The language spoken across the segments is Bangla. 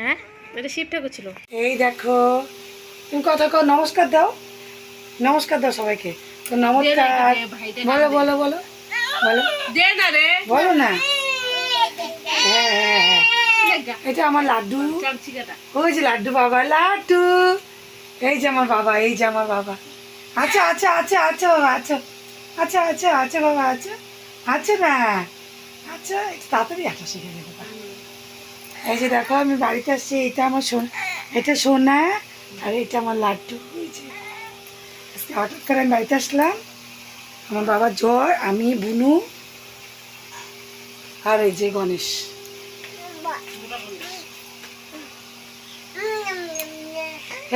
হ্যাঁ? এটা শিব ঠাকুর ছিল। এই দেখো তুমি কথা কো নমস্কার দাও। নমস্কার দাও সবাইকে। তো নমস্কার। বলো বলো বলো। বলো। দে না রে। বলো না। হ্যাঁ হ্যাঁ হ্যাঁ। এটা আমার লাড্ডু। ওই যে লাড্ডু বাবা লাড্ডু। এই যে আমার বাবা এই যে আমার বাবা। আচ্ছা আচ্ছা আচ্ছা আচ্ছা বাবা আচ্ছা। আচ্ছা আচ্ছা আচ্ছা বাবা আচ্ছা। আচ্ছা না। আচ্ছা একটু তাড়াতাড়ি একটা শিখে বাবা। এই যে দেখো, আমি বাড়িতে আসছি এটা আমার সোনা, এটা সোনা, আর এটা আমার লাড্ডু। হয়েছে আজকে হঠাৎ করে আমি বাড়িতে আসলাম, আমার বাবার জ্বর, আমি, বুনু, আর এই যে গণেশ।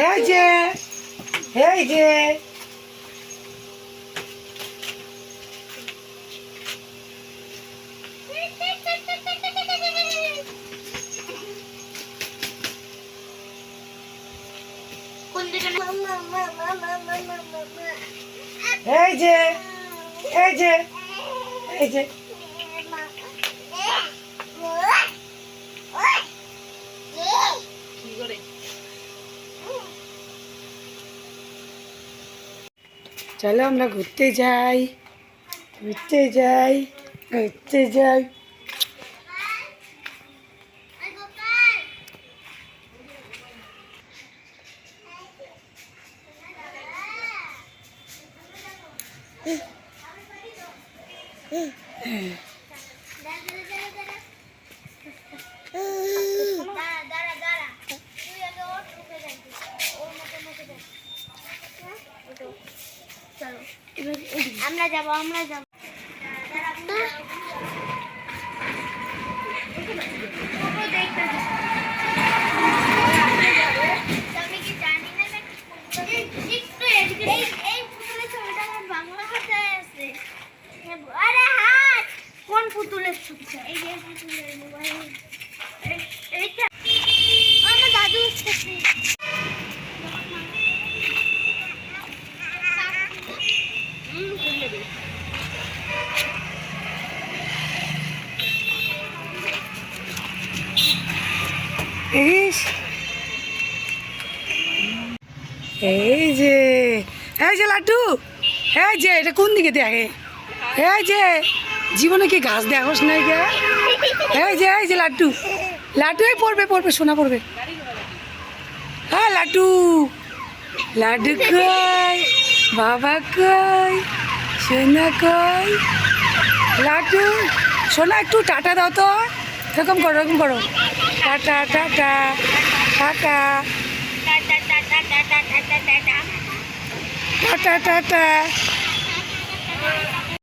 এই যে এই যে। এই যে এই যে এই যে। চলো আমরা ঘুরতে যাই ঘুরতে যাই ঘুরতে যাই। আমরা যাব আমরা যাব কোন পুতুলের এই যে পুতুলের মোবাইল। এইটা আমার দাদু ইস। এই যে এই যে লাড্ডু এই যে এটা কোন দিকে দেখে? এই যে। জীবনে কি ঘাস দেখোস নাই গে? এই যে এই যে লাড্ডু। লাড্ডু, এই পড়বে পড়বে, সোনা পড়বে। হ্যাঁ লাড্ডু। লাড্ডু কই, বাবা কই, সোনা কই? লাড্ডু, সোনা, একটু টাটা দাও তো। এরকম করো এরকম করো। Tata tata tata. Tata tata tata.